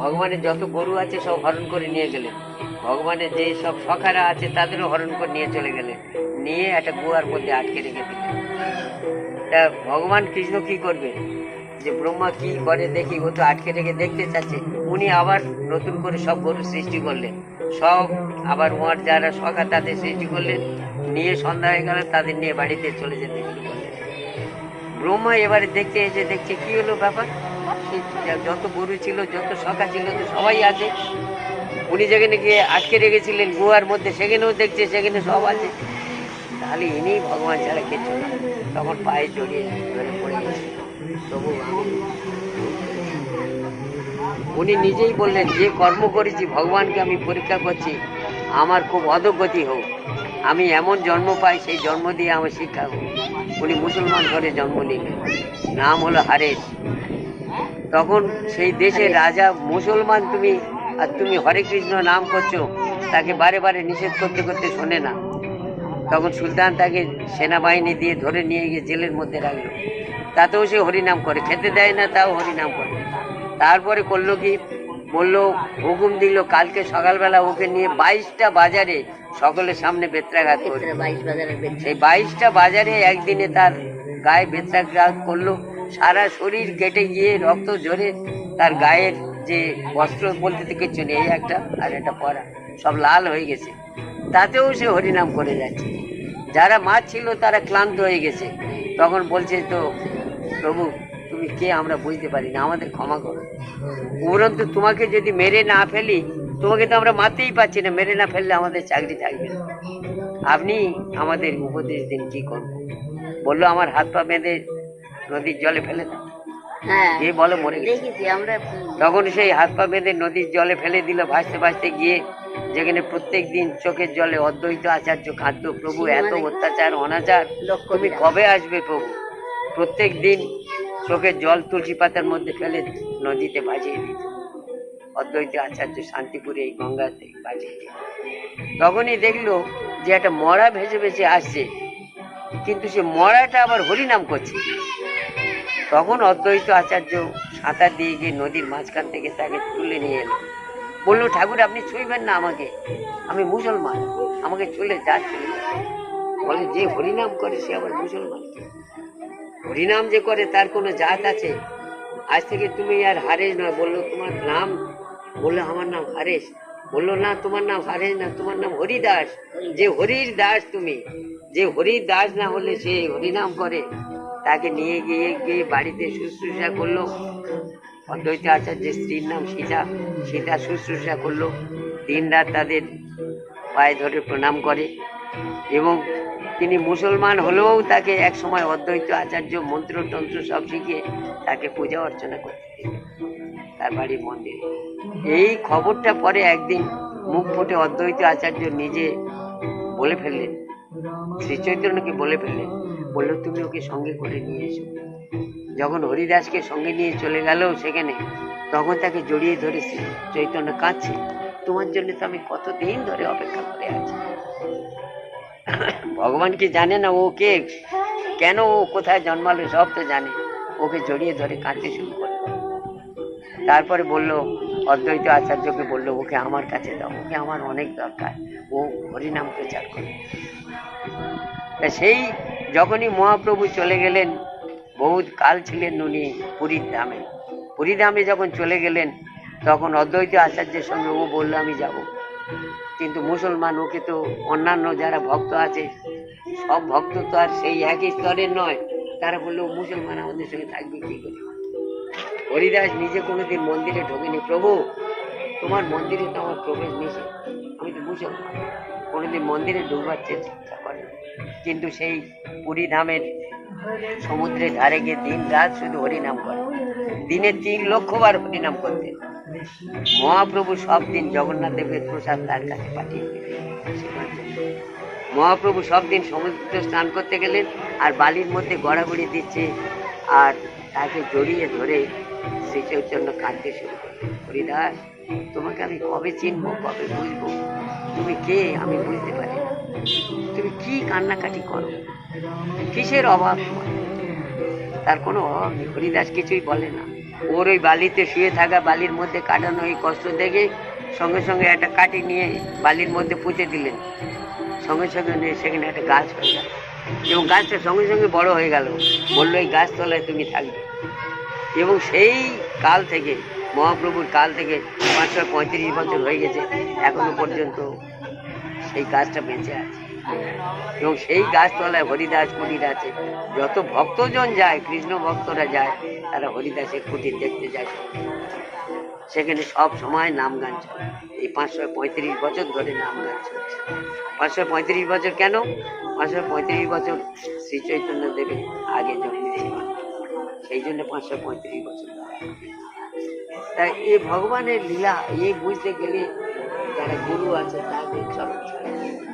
ভগবানের যত গরু আছে সব হরণ করে নিয়ে গেলেন ভগবানের যে সব সখারা আছে তাদেরও হরণ করে নিয়ে চলে গেলেন নিয়ে একটা গুহার মধ্যে আটকে রেখে দিলেন তা ভগবান কৃষ্ণ কি করবে? যে ব্রহ্মা কি করে দেখি, ও তো আটকে রেখে দেখতে চাচ্ছে। উনি আবার নতুন করে সব গরু সৃষ্টি করলেন। সব আবার ওয়ার যারা সখা, তাদের সৃষ্টি করলেন। নিয়ে সন্ধ্যা হয়ে গেল, তাদের নিয়ে বাড়িতে চলে যেতে ব্রহ্মা এবারে দেখতে এসে দেখছে, কি হলো ব্যাপার? সেই যত গরু ছিল, যত সখা ছিল সবাই আছে। উনি যেখানে গিয়ে আটকে রেখেছিলেন, গুহার মধ্যে, সেখানেও দেখছে, সেখানে সব আছে। তাহলে ইনি ভগবান ছাড়া কিছু না। তখন পায়ে জড়িয়ে ধরে পড়ে গেছে তবু উনি নিজেই বললেন, যে কর্ম করেছি, ভগবানকে আমি পরীক্ষা করছি, আমার খুব অধগতি হোক। আমি এমন জন্ম পাই, সেই জন্ম দিয়ে আমার শিক্ষা হোক। উনি মুসলমান ঘরে জন্ম নিলেন। নাম হলো হারেশ। তখন সেই দেশের রাজা মুসলমান তুমি আর তুমি হরে কৃষ্ণ নাম করছ তাকে বারে বারে নিষেধ করতে করতে শোনে না। তখন সুলতান তাকে সেনাবাহিনী দিয়ে ধরে নিয়ে গিয়ে জেলের মধ্যে রাখল। তাতেও সে হরিনাম করে খেতে দেয় না তাও হরিনাম করে। তারপরে করল কি? বলল হুকুম দিল কালকে সকালবেলা ওকে নিয়ে বাইশটা বাজারে সকলের সামনে বেত্রাঘাত বাজারের সেই বাইশটা বাজারে একদিনে তার গায়ে বেত্রাঘাত করল। সারা শরীর কেটে গিয়ে রক্ত ঝরে তার গায়ের যে বস্ত্র বলতে তো কিচ্ছু নেই, এই একটা আর একটা পরা, সব লাল হয়ে গেছে। তাতেও সে হরিনাম করে যাচ্ছে। যারা মাছ ছিল তারা ক্লান্ত হয়ে গেছে। তখন বলছে তো, প্রভু, তুমি কে আমরা বুঝতে পারি না, আমাদের ক্ষমা করো। উপরন্তু তোমাকে যদি মেরে না ফেলি, তোমাকে তো আমরা মারতেই পারছি না, মেরে না ফেললে আমাদের চাকরি থাকবে না। আপনি আমাদের উপদেশ দিন, কি করব? বলল, আমার হাত পা বেঁধে নদীর জলে ফেলে দাও। হ্যাঁ। এই বলে মরে তখন সেই হাত পা বেঁধে নদীর জলে ফেলে দিল ভাসতে ভাসতে গিয়ে যেখানে প্রত্যেক দিন চোখের জলে অদ্বৈত আচার্য খাদ্য প্রভু এত অত্যাচার অনাচার তুমি কবে আসবে প্রভু? প্রত্যেক দিন চোখের জল তুলসী পাতার মধ্যে ফেলে নদীতে ভাসিয়ে দিত। অদ্বৈত আচার্য শান্তিপুরে এই গঙ্গাতে দিত। তখনই দেখল যে একটা মরা ভেসে ভেসে আসছে। কিন্তু সে মরাটা আবার হরিনাম করছে। তখন অদ্বৈত আচার্য সাঁতার দিয়ে গিয়ে নদীর মাঝখান থেকে তাকে তুলে নিয়ে এলো। বলল, ঠাকুর, আপনি ছুঁইবেন না আমাকে। আমি মুসলমান। আমাকে চলে যা বলে, যে হরিনাম করে সে আবার মুসলমান হরিনাম যে করে তার কোনো জাত আছে? আজ থেকে তুমি আর হারেস নয়। বলল, তোমার নাম? বলল, আমার নাম হারেস বলল, না, তোমার নাম হারেস না, তোমার নাম হরিদাস। যে হরির দাস তুমি। যে হরির দাস না হলে সে হরিনাম করে, তাকে নিয়ে গিয়ে গিয়ে বাড়িতে শুশ্রূষা করল। অদ্বৈত আচার্যের স্ত্রীর নাম সীতা। সীতা শুশ্রূষা করল। দিন রাত তাদের পায়ে ধরে প্রণাম করে এবং তিনি মুসলমান হলেও তাকে এক সময় অদ্বৈত আচার্য মন্ত্রতন্ত্র সব শিখিয়ে তাকে পূজা অর্চনা করতে তার বাড়ির মন্দিরে। এই খবরটা পরে একদিন মুখ ফুটে অদ্বৈত আচার্য নিজে বলে ফেললেন শ্রী চৈতন্যকে বলে ফেলে, বলল, তুমি ওকে সঙ্গে করে নিয়ে এসো। যখন হরিদাসকে সঙ্গে নিয়ে চলে গেল সেখানে, তখন তাকে জড়িয়ে ধরে শ্রী চৈতন্য কাঁদছে। তোমার জন্য তো আমি কতদিন ধরে অপেক্ষা করে আছি। ভগবান কি জানে না ও কে? কেন ও কোথায় জন্মালো সব তো জানে। ওকে জড়িয়ে ধরে কাঁদতে শুরু করল। তারপরে বলল অদ্বৈত আচার্যকে বলল, ওকে আমার কাছে দাও, ওকে আমার অনেক দরকার। ও হরিনাম প্রচার করে তা সেই যখনই মহাপ্রভু চলে গেলেন, বহুত কাল ছিলেন উনি পুরীর ধামে। পুরী ধামে যখন চলে গেলেন, তখন অদ্বৈত আচার্যের সঙ্গে ও বলল, আমি যাব। কিন্তু মুসলমান, ওকে তো অন্যান্য যারা ভক্ত আছে, সব ভক্ত তো আর সেই একই স্তরের নয়। তারা বলল মুসলমান, আমাদের সঙ্গে থাকবে কি করে? হরিদাস নিজে কোনোদিন মন্দিরে ঢোকেনি। প্রভু, তোমার মন্দিরে তো আমার প্রবেশ নিষেধ। আমি তো মুসলমান কোনোদিন মন্দিরে ঢুকবার চেষ্টা করে কিন্তু সেই পুরী ধামের সমুদ্রের ধারে গিয়ে দিন রাত শুধু হরিনাম করে। দিনে তিন লক্ষ বার হরিনাম করতেন মহাপ্রভু সব দিন জগন্নাথ দেবের প্রসাদ তার কাছে পাঠিয়ে মহাপ্রভু সব দিন সমুদ্র স্নান করতে গেলেন আর বালির মধ্যে গড়াগড়ি দিচ্ছে আর তাকে জড়িয়ে ধরে শ্রী চৈতন্য কাঁদতে শুরু হরিদাস, তোমাকে আমি কবে চিনবো, কবে বুঝব? তুমি কে আমি বুঝতে পারি তুমি কি কান্নাকাটি করো? কিসের অভাব তোমার? তার কোনো অভাব নেই। হরিদাস কিছুই বলে না। ওর ওই বালিতে শুয়ে থাকা বালির মধ্যে কাটানো এই কষ্ট দেখে সঙ্গে সঙ্গে একটা কাটি নিয়ে বালির মধ্যে পুঁতে দিলেন। সঙ্গে সঙ্গে নিয়ে সেখানে একটা গাছ হয়ে গেল। এবং গাছটা সঙ্গে সঙ্গে বড় হয়ে গেল। বলল, এই গাছতলায় তুমি থাকবে। এবং সেই কাল থেকে, মহাপ্রভুর কাল থেকে পাঁচশো পঁয়ত্রিশ বছর হয়ে গেছে, এখনও পর্যন্ত সেই গাছটা বেঁচে আছে। এবং সেই গাছতলায় হরিদাস কুটির আছে। যত ভক্তজন যায়, কৃষ্ণ ভক্তরা যায়, তারা হরিদাসের কুটির দেখতে যায়। সেখানে সব সময় নাম গান চলে। এই পাঁচশো পঁয়ত্রিশ বছর ধরে নাম গান চলছে। পাঁচশো পঁয়ত্রিশ বছর কেন? পাঁচশো পঁয়ত্রিশ বছর শ্রী চৈতন্য দেবের আগে জন্মেছিল সেই জন্য পাঁচশো পঁয়ত্রিশ বছর তাই এই ভগবানের লীলা এই বুঝতে গেলে যারা গুরু আছে তাদের চরণ ছাড়া